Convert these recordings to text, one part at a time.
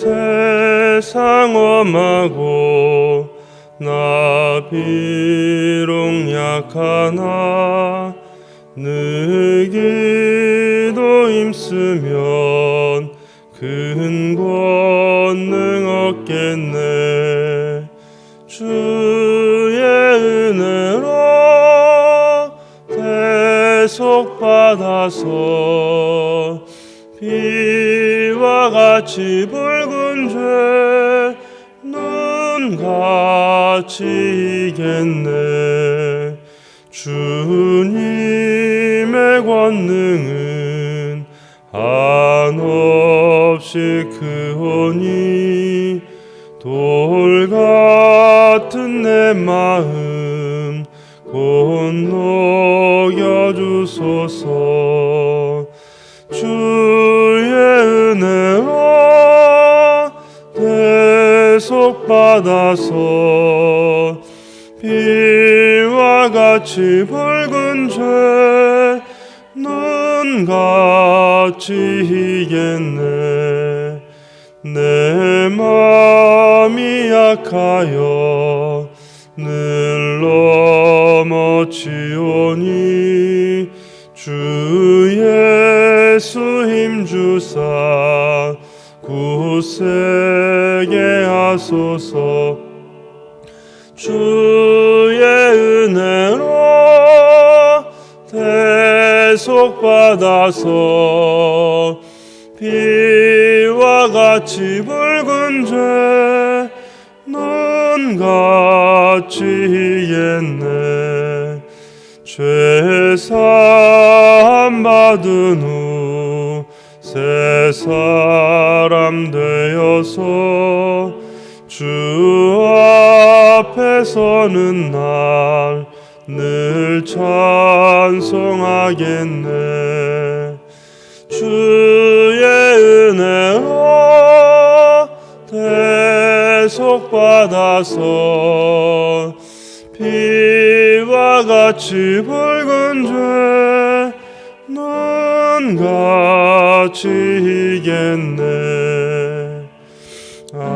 이 세상 엄하고 나 비록 약하나 느기도 힘쓰면 큰 권능 얻겠네. 주의 은혜로 대속 받아서 비와 같이 붉 은 죄눈 같이 이겠네. 주님의 권능은 한없이 크오니 돌 같은 내 마음 곧 녹여주소서 받아서 비와 같이 붉은 죄 눈 같이 이겠네. 내 마음이 약하여 늘넘 받아서 비와 같이 붉은 죄 눈 같이 이겠네. 죄사함 받은 후 새 사람 되어서 주 앞에 서는 날 늘 찬송하겠네 주의 은혜로 대속 받아서 비와 같이 붉은 죄 눈 같이 이겠네. 아멘.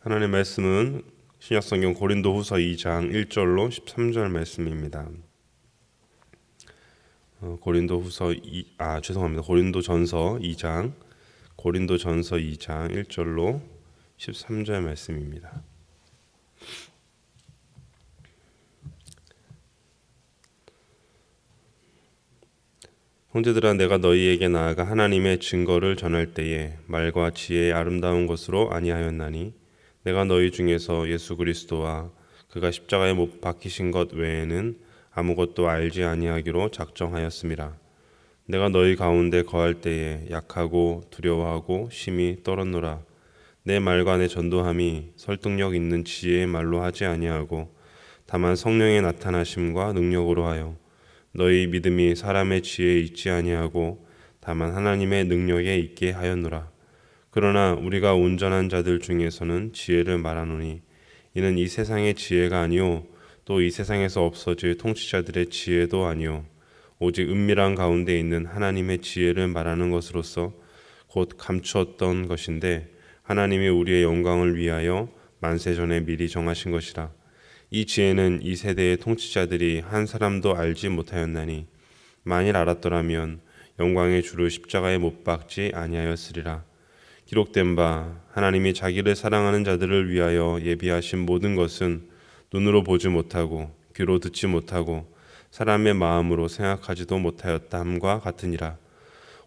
하나님의 말씀은 신약성경 고린도후서 2장 1절로 13절 말씀입니다. 어, 고린도후서 2, 아 죄송합니다. 고린도전서 2장 고린도전서 2장 1절로 13절 말씀입니다. 형제들아 내가 너희에게 나아가 하나님의 증거를 전할 때에 말과 지혜의 아름다운 것으로 아니하였나니 내가 너희 중에서 예수 그리스도와 그가 십자가에 못 박히신 것 외에는 아무것도 알지 아니하기로 작정하였음이라 내가 너희 가운데 거할 때에 약하고 두려워하고 심히 떨었노라 내 말과 내 전도함이 설득력 있는 지혜의 말로 하지 아니하고 다만 성령의 나타나심과 능력으로 하여 너희 믿음이 사람의 지혜에 있지 아니하고 다만 하나님의 능력에 있게 하였노라. 그러나 우리가 온전한 자들 중에서는 지혜를 말하노니 이는 이 세상의 지혜가 아니요 또 이 세상에서 없어질 통치자들의 지혜도 아니요 오직 은밀한 가운데 있는 하나님의 지혜를 말하는 것으로서 곧 감추었던 것인데 하나님이 우리의 영광을 위하여 만세 전에 미리 정하신 것이라. 이 지혜는 이 세대의 통치자들이 한 사람도 알지 못하였나니 만일 알았더라면 영광의 주를 십자가에 못 박지 아니하였으리라. 기록된 바 하나님이 자기를 사랑하는 자들을 위하여 예비하신 모든 것은 눈으로 보지 못하고 귀로 듣지 못하고 사람의 마음으로 생각하지도 못하였다 함과 같으니라.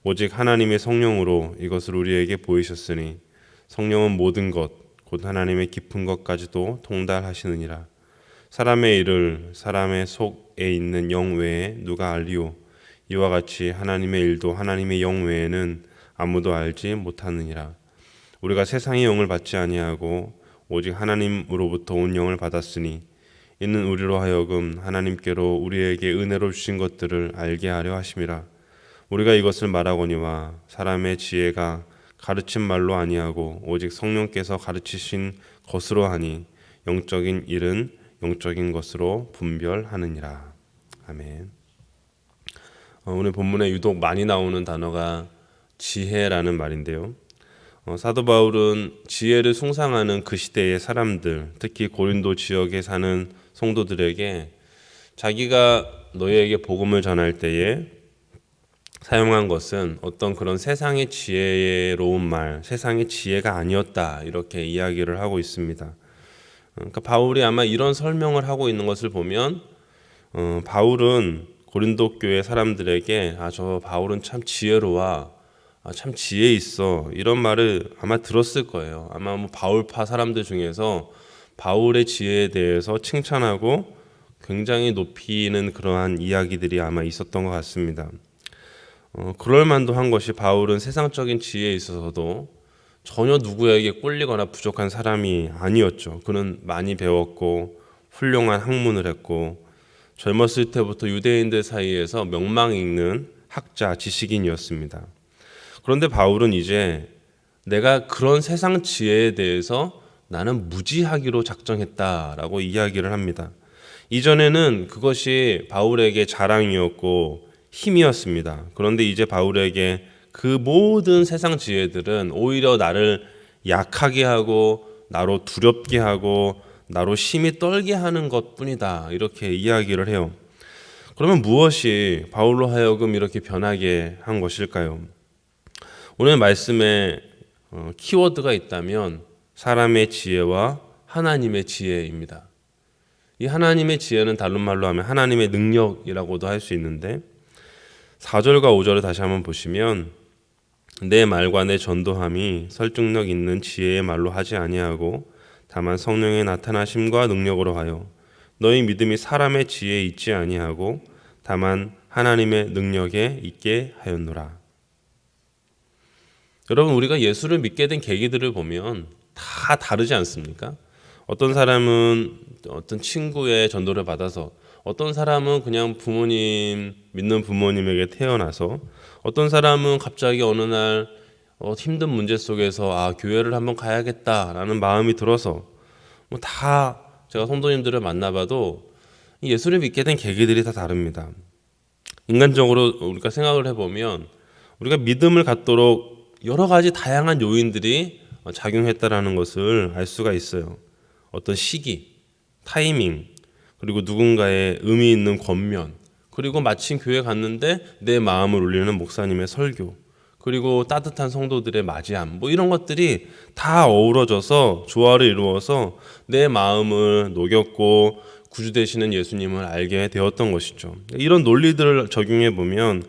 오직 하나님의 성령으로 이것을 우리에게 보이셨으니 성령은 모든 것, 곧 하나님의 깊은 것까지도 통달하시느니라. 사람의 일을 사람의 속에 있는 영 외에 누가 알리오? 이와 같이 하나님의 일도 하나님의 영 외에는 아무도 알지 못하느니라. 우리가 세상의 영을 받지 아니하고 오직 하나님으로부터 온 영을 받았으니 이는 우리로 하여금 하나님께로 우리에게 은혜로 주신 것들을 알게 하려 하심이라. 우리가 이것을 말하거니와 사람의 지혜가 가르친 말로 아니하고 오직 성령께서 가르치신 것으로 하니 영적인 일은 영적인 것으로 분별하느니라. 아멘. 어, 오늘 본문에 유독 많이 나오는 단어가 지혜라는 말인데요. 어, 사도 바울은 지혜를 숭상하는 그 시대의 사람들, 특히 고린도 지역에 사는 성도들에게 자기가 너희에게 복음을 전할 때에 사용한 것은 어떤 그런 세상의 지혜로운 말, 세상의 지혜가 아니었다 이렇게 이야기를 하고 있습니다. 그러니까 바울이 아마 이런 설명을 하고 있는 것을 보면 어, 바울은 고린도 교회 사람들에게 아 저 바울은 참 지혜로워, 아, 참 지혜 있어 이런 말을 아마 들었을 거예요. 아마 뭐 바울파 사람들 중에서 바울의 지혜에 대해서 칭찬하고 굉장히 높이는 그러한 이야기들이 아마 있었던 것 같습니다. 어, 그럴 만도 한 것이 바울은 세상적인 지혜에 있어서도 전혀 누구에게 꼴리거나 부족한 사람이 아니었죠. 그는 많이 배웠고 훌륭한 학문을 했고 젊었을 때부터 유대인들 사이에서 명망 있는 학자, 지식인이었습니다. 그런데 바울은 이제 내가 그런 세상 지혜에 대해서 나는 무지하기로 작정했다라고 이야기를 합니다. 이전에는 그것이 바울에게 자랑이었고 힘이었습니다. 그런데 이제 바울에게 그 모든 세상 지혜들은 오히려 나를 약하게 하고 나로 두렵게 하고 나로 심히 떨게 하는 것 뿐이다. 이렇게 이야기를 해요. 그러면 무엇이 바울로 하여금 이렇게 변하게 한 것일까요? 오늘 말씀에 어, 키워드가 있다면 사람의 지혜와 하나님의 지혜입니다. 이 하나님의 지혜는 다른 말로 하면 하나님의 능력이라고도 할 수 있는데 4절과 5절을 다시 한번 보시면 내 말과 내 전도함이 설득력 있는 지혜의 말로 하지 아니하고 다만 성령의 나타나심과 능력으로 하여 너희 믿음이 사람의 지혜에 있지 아니하고 다만 하나님의 능력에 있게 하였노라. 여러분 우리가 예수를 믿게 된 계기들을 보면 다 다르지 않습니까? 어떤 사람은 어떤 친구의 전도를 받아서 어떤 사람은 그냥 부모님 믿는 부모님에게 태어나서 어떤 사람은 갑자기 어느 날 어, 힘든 문제 속에서 아 교회를 한번 가야겠다라는 마음이 들어서 뭐 다 제가 성도님들을 만나봐도 예수를 믿게 된 계기들이 다 다릅니다. 인간적으로 우리가 생각을 해보면 우리가 믿음을 갖도록 여러 가지 다양한 요인들이 작용했다라는 것을 알 수가 있어요. 어떤 시기, 타이밍, 그리고 누군가의 의미 있는 권면, 그리고 마침 교회 갔는데 내 마음을 울리는 목사님의 설교, 그리고 따뜻한 성도들의 맞이함, 뭐 이런 것들이 다 어우러져서 조화를 이루어서 내 마음을 녹였고 구주 되시는 예수님을 알게 되었던 것이죠. 이런 논리들을 적용해 보면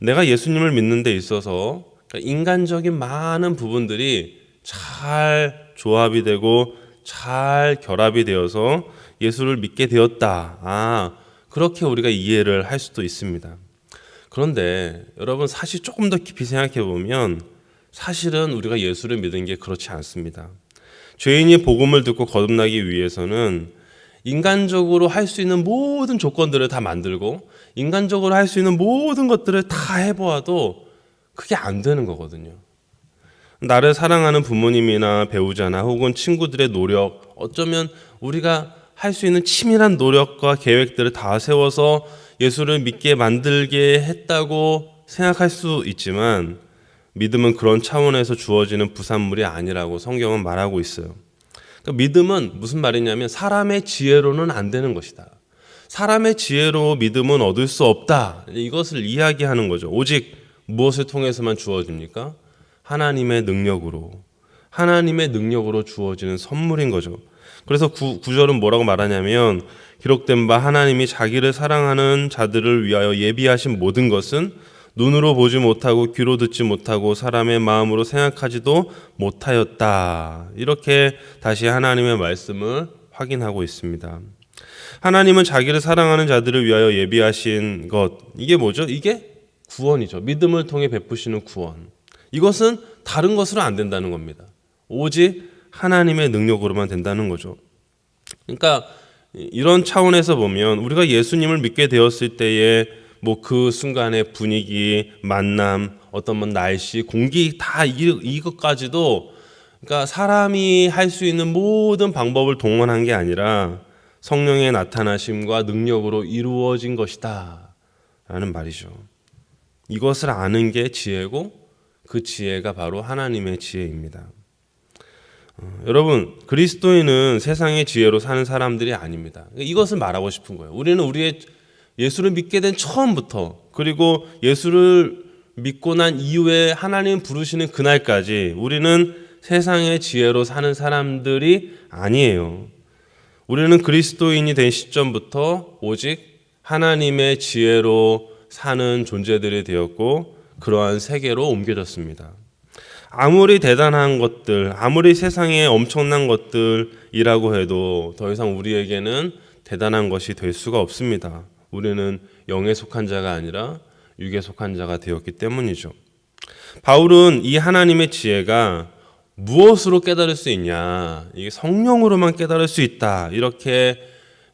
내가 예수님을 믿는 데 있어서 인간적인 많은 부분들이 잘 조합이 되고 잘 결합이 되어서 예수를 믿게 되었다. 아, 그렇게 우리가 이해를 할 수도 있습니다. 그런데 여러분 사실 조금 더 깊이 생각해 보면 사실은 우리가 예수를 믿은 게 그렇지 않습니다. 죄인이 복음을 듣고 거듭나기 위해서는 인간적으로 할 수 있는 모든 조건들을 다 만들고 인간적으로 할 수 있는 모든 것들을 다 해보아도 그게 안 되는 거거든요. 나를 사랑하는 부모님이나 배우자나 혹은 친구들의 노력, 어쩌면 우리가 할 수 있는 치밀한 노력과 계획들을 다 세워서 예수를 믿게 만들게 했다고 생각할 수 있지만 믿음은 그런 차원에서 주어지는 부산물이 아니라고 성경은 말하고 있어요. 그러니까 믿음은 무슨 말이냐면 사람의 지혜로는 안 되는 것이다. 사람의 지혜로 믿음은 얻을 수 없다. 이것을 이야기하는 거죠. 오직 무엇을 통해서만 주어집니까? 하나님의 능력으로. 하나님의 능력으로 주어지는 선물인 거죠. 그래서 구, 구절은 뭐라고 말하냐면 기록된 바 하나님이 자기를 사랑하는 자들을 위하여 예비하신 모든 것은 눈으로 보지 못하고 귀로 듣지 못하고 사람의 마음으로 생각하지도 못하였다. 이렇게 다시 하나님의 말씀을 확인하고 있습니다. 하나님은 자기를 사랑하는 자들을 위하여 예비하신 것. 이게 뭐죠? 이게 구원이죠. 믿음을 통해 베푸시는 구원. 이것은 다른 것으로 안 된다는 겁니다. 오직 하나님의 능력으로만 된다는 거죠. 그러니까 이런 차원에서 보면 우리가 예수님을 믿게 되었을 때에 뭐 그 순간의 분위기, 만남, 어떤 뭐 날씨, 공기 다 이것까지도 그러니까 사람이 할 수 있는 모든 방법을 동원한 게 아니라 성령의 나타나심과 능력으로 이루어진 것이다. 라는 말이죠. 이것을 아는 게 지혜고 그 지혜가 바로 하나님의 지혜입니다. 어, 여러분 그리스도인은 세상의 지혜로 사는 사람들이 아닙니다. 이것을 말하고 싶은 거예요. 우리는 우리의 예수를 믿게 된 처음부터 그리고 예수를 믿고 난 이후에 하나님 부르시는 그날까지 우리는 세상의 지혜로 사는 사람들이 아니에요. 우리는 그리스도인이 된 시점부터 오직 하나님의 지혜로 사는 존재들이 되었고 그러한 세계로 옮겨졌습니다. 아무리 대단한 것들, 아무리 세상에 엄청난 것들이라고 해도 더 이상 우리에게는 대단한 것이 될 수가 없습니다. 우리는 영에 속한 자가 아니라 육에 속한 자가 되었기 때문이죠. 바울은 이 하나님의 지혜가 무엇으로 깨달을 수 있냐? 이게 성령으로만 깨달을 수 있다. 이렇게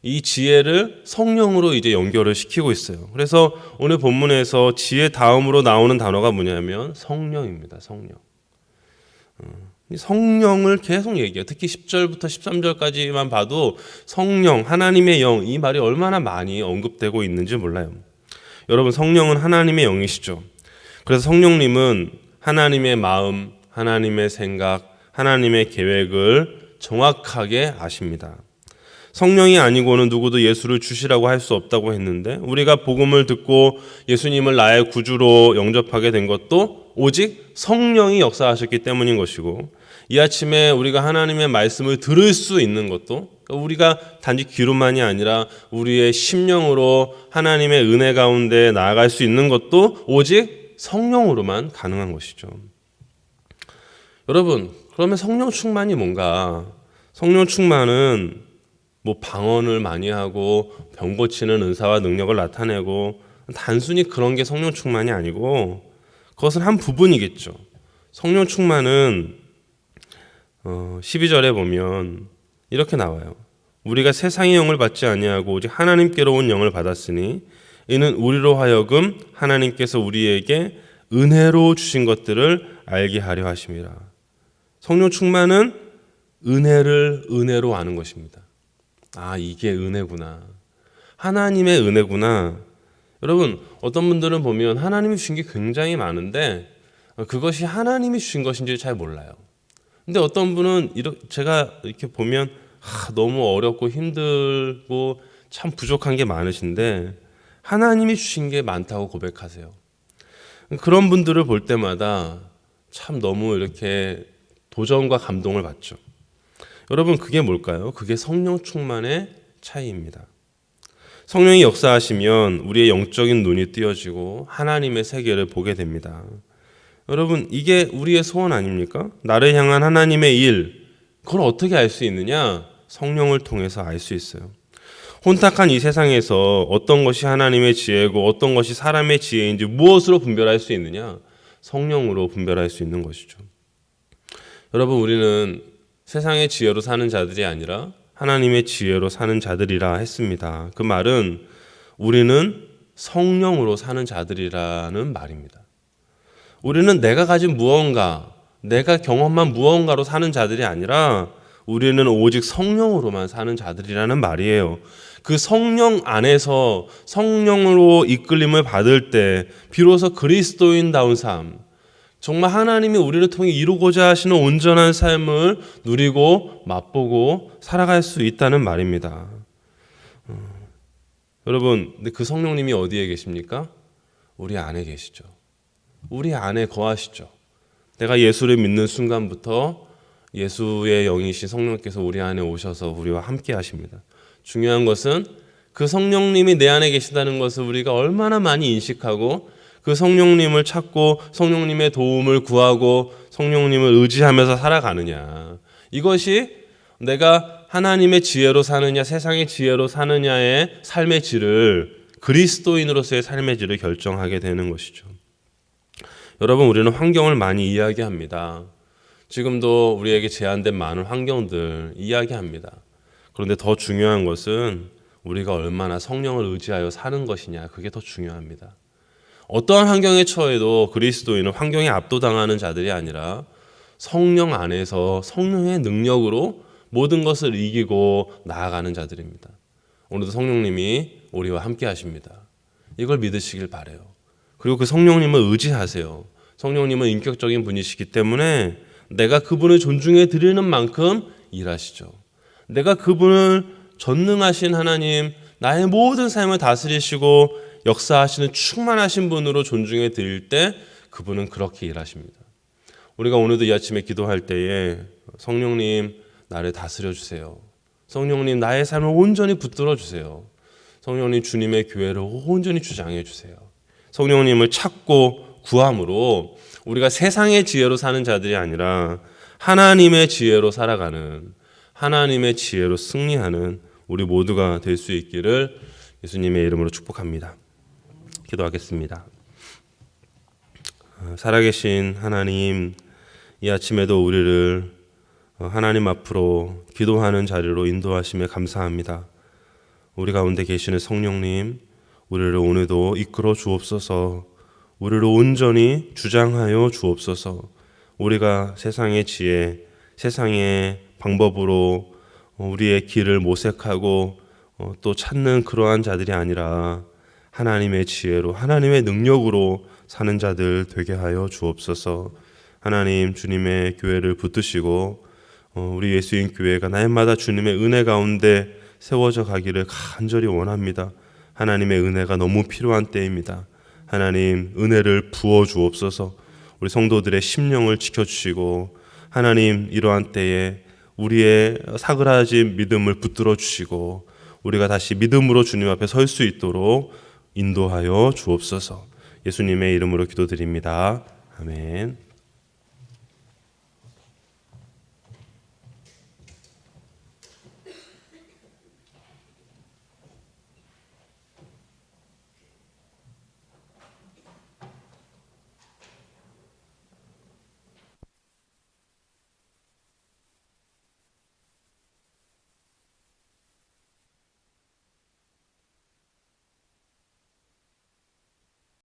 이 지혜를 성령으로 이제 연결을 시키고 있어요. 그래서 오늘 본문에서 지혜 다음으로 나오는 단어가 뭐냐면 성령입니다. 성령. 성령을 계속 얘기해요. 특히 10절부터 13절까지만 봐도 성령, 하나님의 영, 이 말이 얼마나 많이 언급되고 있는지 몰라요. 여러분, 성령은 하나님의 영이시죠. 그래서 성령님은 하나님의 마음, 하나님의 생각, 하나님의 계획을 정확하게 아십니다. 성령이 아니고는 누구도 예수를 주시라고 할 수 없다고 했는데 우리가 복음을 듣고 예수님을 나의 구주로 영접하게 된 것도 오직 성령이 역사하셨기 때문인 것이고 이 아침에 우리가 하나님의 말씀을 들을 수 있는 것도 우리가 단지 귀로만이 아니라 우리의 심령으로 하나님의 은혜 가운데 나아갈 수 있는 것도 오직 성령으로만 가능한 것이죠. 여러분, 그러면 성령 충만이 뭔가? 성령 충만은 뭐 방언을 많이 하고 병 고치는 은사와 능력을 나타내고 단순히 그런 게 성령 충만이 아니고 그것은 한 부분이겠죠. 성령 충만은 어, 12절에 보면 이렇게 나와요. 우리가 세상의 영을 받지 아니하고 오직 하나님께로 온 영을 받았으니 이는 우리로 하여금 하나님께서 우리에게 은혜로 주신 것들을 알게 하려 하심이라. 성령 충만은 은혜를 은혜로 아는 것입니다. 아, 이게 은혜구나. 하나님의 은혜구나. 여러분, 어떤 분들은 보면 하나님이 주신 게 굉장히 많은데 그것이 하나님이 주신 것인지 잘 몰라요. 근데 어떤 분은 이렇게 제가 이렇게 보면 아, 너무 어렵고 힘들고 참 부족한 게 많으신데 하나님이 주신 게 많다고 고백하세요. 그런 분들을 볼 때마다 참 너무 이렇게 도전과 감동을 받죠. 여러분 그게 뭘까요? 그게 성령 충만의 차이입니다. 성령이 역사하시면 우리의 영적인 눈이 띄어지고 하나님의 세계를 보게 됩니다. 여러분 이게 우리의 소원 아닙니까? 나를 향한 하나님의 일 그걸 어떻게 알 수 있느냐? 성령을 통해서 알 수 있어요. 혼탁한 이 세상에서 어떤 것이 하나님의 지혜고 어떤 것이 사람의 지혜인지 무엇으로 분별할 수 있느냐? 성령으로 분별할 수 있는 것이죠. 여러분 우리는 세상의 지혜로 사는 자들이 아니라 하나님의 지혜로 사는 자들이라 했습니다. 그 말은 우리는 성령으로 사는 자들이라는 말입니다. 우리는 내가 가진 무언가, 내가 경험한 무언가로 사는 자들이 아니라 우리는 오직 성령으로만 사는 자들이라는 말이에요. 그 성령 안에서 성령으로 이끌림을 받을 때 비로소 그리스도인다운 삶, 정말 하나님이 우리를 통해 이루고자 하시는 온전한 삶을 누리고 맛보고 살아갈 수 있다는 말입니다. 어, 여러분, 근데 그 성령님이 어디에 계십니까? 우리 안에 계시죠. 우리 안에 거하시죠. 내가 예수를 믿는 순간부터 예수의 영이신 성령께서 우리 안에 오셔서 우리와 함께 하십니다. 중요한 것은 그 성령님이 내 안에 계시다는 것을 우리가 얼마나 많이 인식하고 그 성령님을 찾고 성령님의 도움을 구하고 성령님을 의지하면서 살아가느냐. 이것이 내가 하나님의 지혜로 사느냐, 세상의 지혜로 사느냐의 삶의 질을 그리스도인으로서의 삶의 질을 결정하게 되는 것이죠. 여러분, 우리는 환경을 많이 이야기합니다. 지금도 우리에게 제한된 많은 환경들 이야기합니다. 그런데 더 중요한 것은 우리가 얼마나 성령을 의지하여 사는 것이냐, 그게 더 중요합니다. 어떠한 환경에 처해도 그리스도인은 환경에 압도당하는 자들이 아니라 성령 안에서 성령의 능력으로 모든 것을 이기고 나아가는 자들입니다. 오늘도 성령님이 우리와 함께 하십니다. 이걸 믿으시길 바래요. 그리고 그 성령님을 의지하세요. 성령님은 인격적인 분이시기 때문에 내가 그분을 존중해 드리는 만큼 일하시죠. 내가 그분을 전능하신 하나님, 나의 모든 삶을 다스리시고 역사하시는 충만하신 분으로 존중해 드릴 때 그분은 그렇게 일하십니다. 우리가 오늘도 이 아침에 기도할 때에 성령님 나를 다스려 주세요. 성령님 나의 삶을 온전히 붙들어 주세요. 성령님 주님의 교회를 온전히 주장해 주세요. 성령님을 찾고 구함으로 우리가 세상의 지혜로 사는 자들이 아니라 하나님의 지혜로 살아가는 하나님의 지혜로 승리하는 우리 모두가 될 수 있기를 예수님의 이름으로 축복합니다. 기도하겠습니다. 어, 살아계신 하나님, 이 아침에도 우리를 어, 하나님 앞으로 기도하는 자리로 인도하심에 감사합니다. 우리 가운데 계시는 성령님, 우리를 오늘도 이끌어 주옵소서. 우리를 온전히 주장하여 주옵소서. 우리가 세상의 지혜, 세상의 방법으로 어, 우리의 길을 모색하고 어, 또 찾는 그러한 자들이 아니라 하나님의 지혜로 하나님의 능력으로 사는 자들 되게 하여 주옵소서. 하나님 주님의 교회를 붙드시고 어, 우리 예수인 교회가 날마다 주님의 은혜 가운데 세워져 가기를 간절히 원합니다. 하나님의 은혜가 너무 필요한 때입니다. 하나님 은혜를 부어 주옵소서. 우리 성도들의 심령을 지켜 주시고 하나님 이러한 때에 우리의 사그라진 믿음을 붙들어 주시고 우리가 다시 믿음으로 주님 앞에 설 수 있도록 인도하여 주옵소서. 예수님의 이름으로 기도드립니다. 아멘.